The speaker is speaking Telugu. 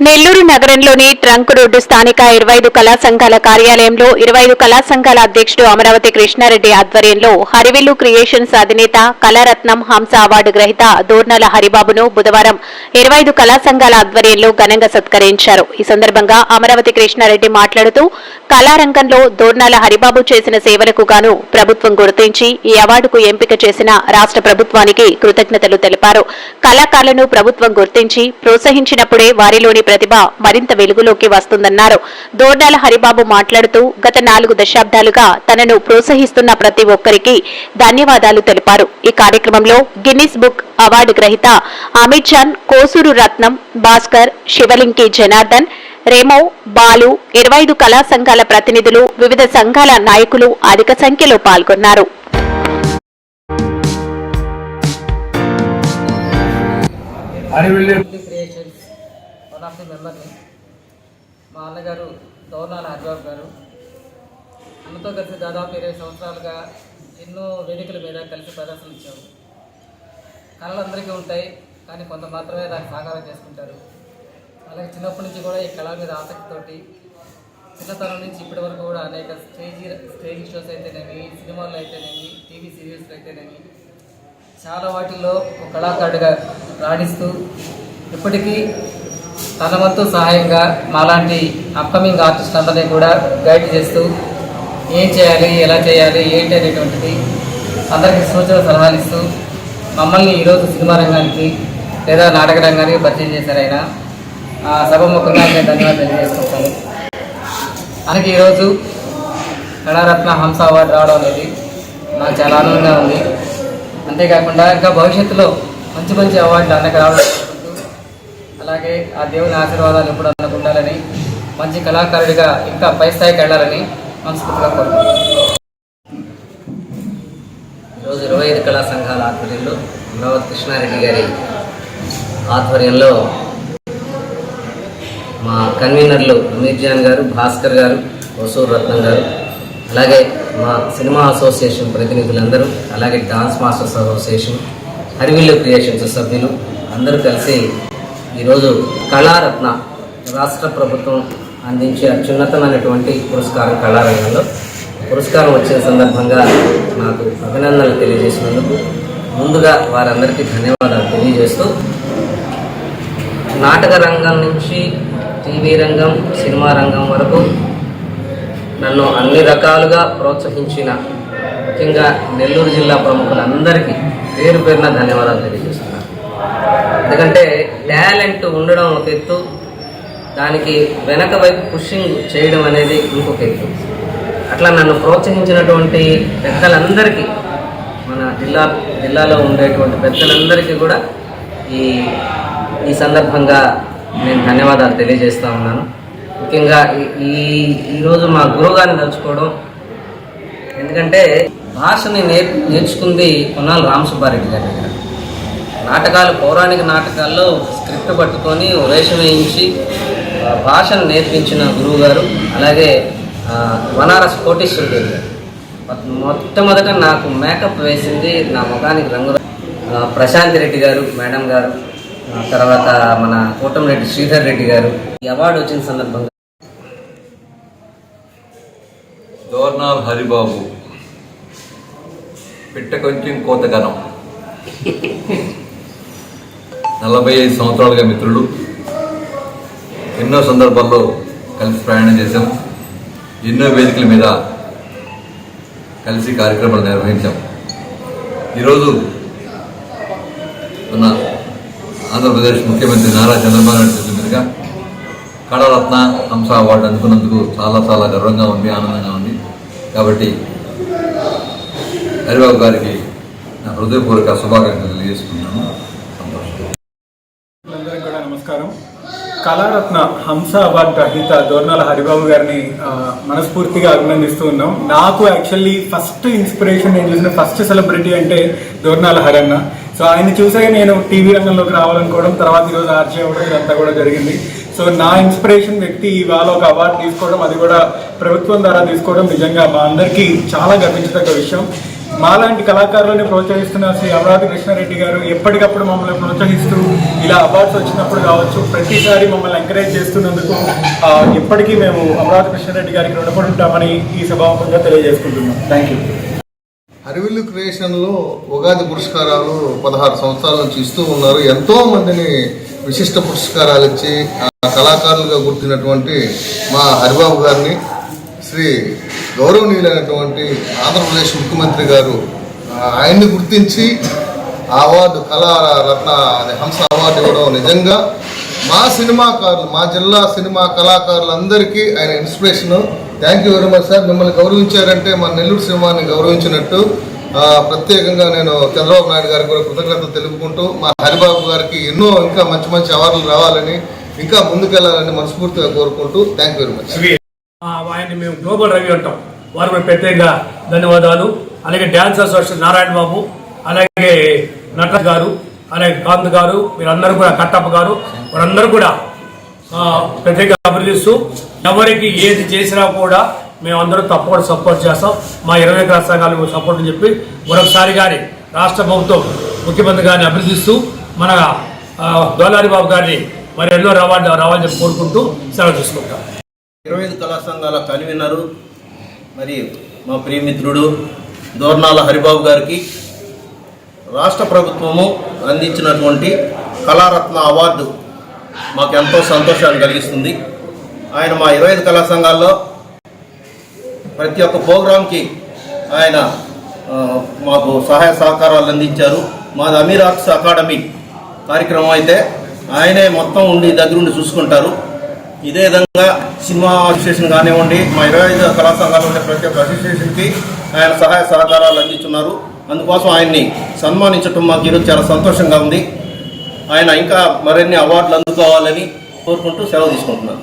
నెల్లూరు నగరంలోని ట్రంక్ రోడ్డు స్థానిక ఇరవై ఐదు కళా సంఘాల కార్యాలయంలో ఇరవై ఐదు కళా సంఘాల అధ్యక్షుడు అమరావతి కృష్ణారెడ్డి ఆధ్వర్యంలో హరివిల్లు క్రియేషన్స్ అధినేత కళారత్నం హంస అవార్డు గ్రహీత దూర్నల హరిబాబును బుధవారం ఇరవై ఐదు కళా సంఘాల ఆధ్వర్యంలో ఘనంగా సత్కరించారు. ఈ సందర్భంగా అమరావతి కృష్ణారెడ్డి మాట్లాడుతూ కళారంగంలో దూర్నాల హరిబాబు చేసిన సేవలకు గాను ప్రభుత్వం గుర్తించి ఈ అవార్డుకు ఎంపిక చేసిన రాష్ట్ర ప్రభుత్వానికి కృతజ్ఞతలు తెలిపారు. కళాకారులను ప్రభుత్వం గుర్తించి ప్రోత్సహించినప్పుడే వారిలోని ప్రతిభ మరింత వెలుగులోకి వస్తుందన్నారు. దోర్డాల హరిబాబు మాట్లాడుతూ గత నాలుగు దశాబ్దాలుగా తనను ప్రోత్సహిస్తున్న ప్రతి ఒక్కరికి ధన్యవాదాలు తెలిపారు. ఈ కార్యక్రమంలో గిన్నిస్ బుక్ అవార్డు గ్రహీత అమిత్ జాన్ కోసూరు రత్నం భాస్కర్ శివలింకి జనార్దన్ రేమో బాలు ఇరవై ఐదు కళా సంఘాల ప్రతినిధులు వివిధ సంఘాల నాయకులు అధిక సంఖ్యలో పాల్గొన్నారు. అడవిల్లి మెంబర్ని మా అన్నగారు దౌర్నాల హరిబాబు గారు. అన్నతో కలిసి దాదాపు ఇరవై సంవత్సరాలుగా ఎన్నో వేదికల మీద కలిసి ప్రదర్శన ఇచ్చాము. కళలు అందరికీ ఉంటాయి కానీ కొంత మాత్రమే దాన్ని సాకారం చేసుకుంటారు. అలాగే చిన్నప్పటి నుంచి కూడా ఈ కళ మీద ఆసక్తితోటి చిన్నతనం నుంచి ఇప్పటి వరకు కూడా అనేక స్టేజ్ స్టేజ్ షోస్ అయితేనేమి సినిమాలు అయితేనేమి టీవీ సీరియల్స్ అయితేనేమి చాలా వాటిల్లో ఒక కళాకారుడిగా రాణిస్తూ ఇప్పటికీ తన వంతు సహాయంగా మాలాంటి అప్కమింగ్ ఆర్టిస్ట్ అందరినీ కూడా గైడ్ చేస్తూ ఏం చేయాలి ఎలా చేయాలి ఏంటి అనేటువంటిది అందరికీ సూచన సలహాలు ఇస్తూ మమ్మల్ని ఈరోజు సినిమా రంగానికి లేదా నాటక రంగానికి పరిచయం చేశారు ఆయన. ఆ సభముఖంగా నేను ధన్యవాదాలు తెలియజేసుకుంటాను. మనకి ఈరోజు కళారత్న హంస అవార్డు రావడం అనేది నాకు చాలా ఆనందంగా ఉంది. అంతేకాకుండా ఇంకా భవిష్యత్తులో మంచి మంచి అవార్డులు అందరికీ రావడం అలాగే ఆ దేవుని ఆశీర్వాదాలు ఎప్పుడు అన్నకు ఉండాలని మంచి కళాకారుడిగా ఇంకా పై స్థాయికి వెళ్ళాలని మనస్ఫూర్తిగా కోరుకుంటున్నాను. ఈరోజు ఇరవై ఐదు కళా సంఘాల ఆధ్వర్యంలో అమరావతి కృష్ణారెడ్డి గారి ఆధ్వర్యంలో మా కన్వీనర్లు అమీర్జాన్ గారు భాస్కర్ గారు వసూర్ రత్నం గారు అలాగే మా సినిమా అసోసియేషన్ ప్రతినిధులందరూ అలాగే dance masters association Harivillu creations సభ్యులు అందరూ కలిసి ఈరోజు కళారత్న రాష్ట్ర ప్రభుత్వం అందించే అత్యున్నతమైనటువంటి పురస్కారం కళారంగంలో. పురస్కారం వచ్చిన సందర్భంగా నాకు అభినందనలు తెలియజేసినందుకు ముందుగా వారందరికీ ధన్యవాదాలు తెలియజేస్తూ నాటక రంగం నుంచి టీవీ రంగం సినిమా రంగం వరకు నన్ను అన్ని రకాలుగా ప్రోత్సహించిన ముఖ్యంగా నెల్లూరు జిల్లా ప్రముఖులందరికీ పేరు పేరున ధన్యవాదాలు తెలియజేస్తాను ఎందుకంటే టాలెంట్ ఉండడం ఒక ఎత్తు దానికి వెనక వైపు పుషింగ్ చేయడం అనేది ఇంకొక ఎత్తు. అట్లా నన్ను ప్రోత్సహించినటువంటి పెద్దలందరికీ మన జిల్లా జిల్లాలో ఉండేటువంటి పెద్దలందరికీ కూడా ఈ ఈ సందర్భంగా నేను ధన్యవాదాలు తెలియజేస్తూ ఉన్నాను. ముఖ్యంగా ఈ- ఈ ఈరోజు మా గురువుగారిని తలుచుకోవడం ఎందుకంటే భాషని నేర్ నేర్చుకుంది కొన్నాళ్ళు రామసుబ్బారెడ్డి గారి దగ్గర. నాటకాలు పౌరాణిక నాటకాల్లో స్క్రిప్ట్ పట్టుకొని వేషం వేయించి భాషను నేర్పించిన గురువు గారు అలాగే బనారస్ కోటేశ్వరుడు గారు. మొట్టమొదట నాకు మేకప్ వేసింది నా ముఖానికి రంగు ప్రశాంత్ రెడ్డి గారు మేడం గారు తర్వాత మన కోటంరెడ్డి శ్రీధర్ రెడ్డి గారు. ఈ అవార్డు వచ్చిన సందర్భంగా గవర్నర్ హరిబాబు. పిట్ట కొంచెం కోతగనం. నలభై ఐదు సంవత్సరాలుగా మిత్రులు. ఎన్నో సందర్భాల్లో కలిసి ప్రయాణం చేశాం. ఎన్నో వేదికల మీద కలిసి కార్యక్రమాలు నిర్వహించాం. ఈరోజు మన ఆంధ్రప్రదేశ్ ముఖ్యమంత్రి నారా చంద్రబాబు నాయుడు చేతుల మీదుగా హంస అవార్డు అందుకున్నందుకు చాలా చాలా గర్వంగా ఉంది ఆనందంగా ఉంది. కాబట్టి హరిబాబు గారికి నా హృదయపూర్వక శుభాకాంక్షలు తెలియజేసుకున్నాను సంతోషం అందరికీ కూడా నమస్కారం కళారత్న హంస అవార్డు గ్రహీత దోర్నాల హరిబాబు గారిని మనస్ఫూర్తిగా అభినందిస్తూ ఉన్నాం. నాకు యాక్చువల్లీ ఫస్ట్ ఇన్స్పిరేషన్ నేను చూసిన ఫస్ట్ సెలబ్రిటీ అంటే దోర్నాల హరన్న. సో ఆయన చూసాక నేను టీవీ రంగంలోకి రావాలనుకోవడం తర్వాత ఈరోజు ఆర్చే అవ్వడం ఇదంతా కూడా జరిగింది. సో నా ఇన్స్పిరేషన్ వ్యక్తి ఇవాళ ఒక అవార్డు తీసుకోవడం అది కూడా ప్రభుత్వం ద్వారా తీసుకోవడం నిజంగా మా అందరికీ చాలా గర్వించదగ్గ విషయం. మాలాంటి కళాకారులను ప్రోత్సహిస్తున్న శ్రీ అమరావతి కృష్ణారెడ్డి గారు ఎప్పటికప్పుడు మమ్మల్ని ప్రోత్సహిస్తూ ఇలా అవార్డ్స్ వచ్చినప్పుడు కావచ్చు ప్రతిసారి మమ్మల్ని ఎంకరేజ్ చేస్తున్నందుకు ఎప్పటికీ మేము అమరావతి కృష్ణారెడ్డి గారికి రుణపడి ఉంటామని ఈ సభాముఖంగా తెలియజేసుకుంటున్నాం. థ్యాంక్ యూ హరివిల్లు క్రియేషన్లో ఉగాది పురస్కారాలు పదహారు సంవత్సరాల నుంచి ఇస్తూ ఉన్నారు. ఎంతో మందిని విశిష్ట పురస్కారాలు ఇచ్చి ఆ, కళాకారులుగా గుర్తినటువంటి మా హరిబాబు గారిని శ్రీ గౌరవనీయులైనటువంటి ఆంధ్రప్రదేశ్ ముఖ్యమంత్రి గారు ఆయన్ని గుర్తించి ఆ అవార్డు కళా రత్న హంస అవార్డు ఇవ్వడం నిజంగా మా సినిమాకారులు మా జిల్లా సినిమా కళాకారులందరికీ ఆయన inspiration. Thank you very much sir మిమ్మల్ని గౌరవించారంటే మా నెల్లూరు సినిమాని గౌరవించినట్టు ప్రత్యేకంగా నేను చంద్రబాబు నాయుడు గారికి కూడా కృతజ్ఞతలు తెలుపుకుంటూ మా హరిబాబు గారికి ఎన్నో ఇంకా మంచి మంచి అవార్డులు రావాలని ఇంకా ముందుకెళ్ళాలని మనస్ఫూర్తిగా కోరుకుంటూ థ్యాంక్ యూ వెరీ మచ్ ఆయన్ని మేము గ్లోబల్ రవి అంటాం. వారికి మేము ప్రత్యేకంగా ధన్యవాదాలు. అలాగే డ్యాన్స్ అసోసియేషన్ నారాయణ బాబు అలాగే నట గారు అలాగే కాంత్ గారు మీరందరూ కూడా కట్టప్ప గారు వారందరూ కూడా ప్రత్యేకంగా అభివృద్ధిస్తూ ఎవరికి ఏది చేసినా కూడా మేము అందరూ తప్పకుండా సపోర్ట్ చేస్తాం. మా ఇరవై క్లాస్ సంఘాలు సపోర్ట్ అని చెప్పి మరొకసారి గారి రాష్ట్ర ప్రభుత్వం ముఖ్యమంత్రి గారిని అభివృద్ధిస్తూ మన దోలారి బాబు గారిని మరి ఎన్నో రావాలి రావాలని చెప్పి కోరుకుంటూ సెలవు తీసుకుంటాం. ఇరవై ఐదు కళా సంఘాల కన్వీనరు మరి మా ప్రియమిత్రుడు దోర్నాల హరిబాబు గారికి రాష్ట్ర ప్రభుత్వము అందించినటువంటి కళారత్న అవార్డు మాకు ఎంతో సంతోషాన్ని కలిగిస్తుంది. ఆయన మా ఇరవై ఐదు కళా సంఘాల్లో ప్రతి ఒక్క ప్రోగ్రాంకి ఆయన మాకు సహాయ సహకారాలు అందించారు. మాది అమీర్ ఆర్ట్స్ అకాడమీ కార్యక్రమం అయితే ఆయనే మొత్తం ఉండి దగ్గరుండి చూసుకుంటారు. ఇదే విధంగా సినిమా అసోసియేషన్ కానివ్వండి మా ఇరవై ఐదు కళా సంఘాలు ఉండే ప్రతి ఒక్క అసోసియేషన్కి ఆయన సహాయ సహకారాలు అందిస్తున్నారు అందుకోసం ఆయన్ని సన్మానించడం మాకు ఈరోజు చాలా సంతోషంగా ఉంది. ఆయన ఇంకా మరిన్ని అవార్డులు అందుకోవాలని కోరుకుంటూ సెలవు తీసుకుంటున్నాను.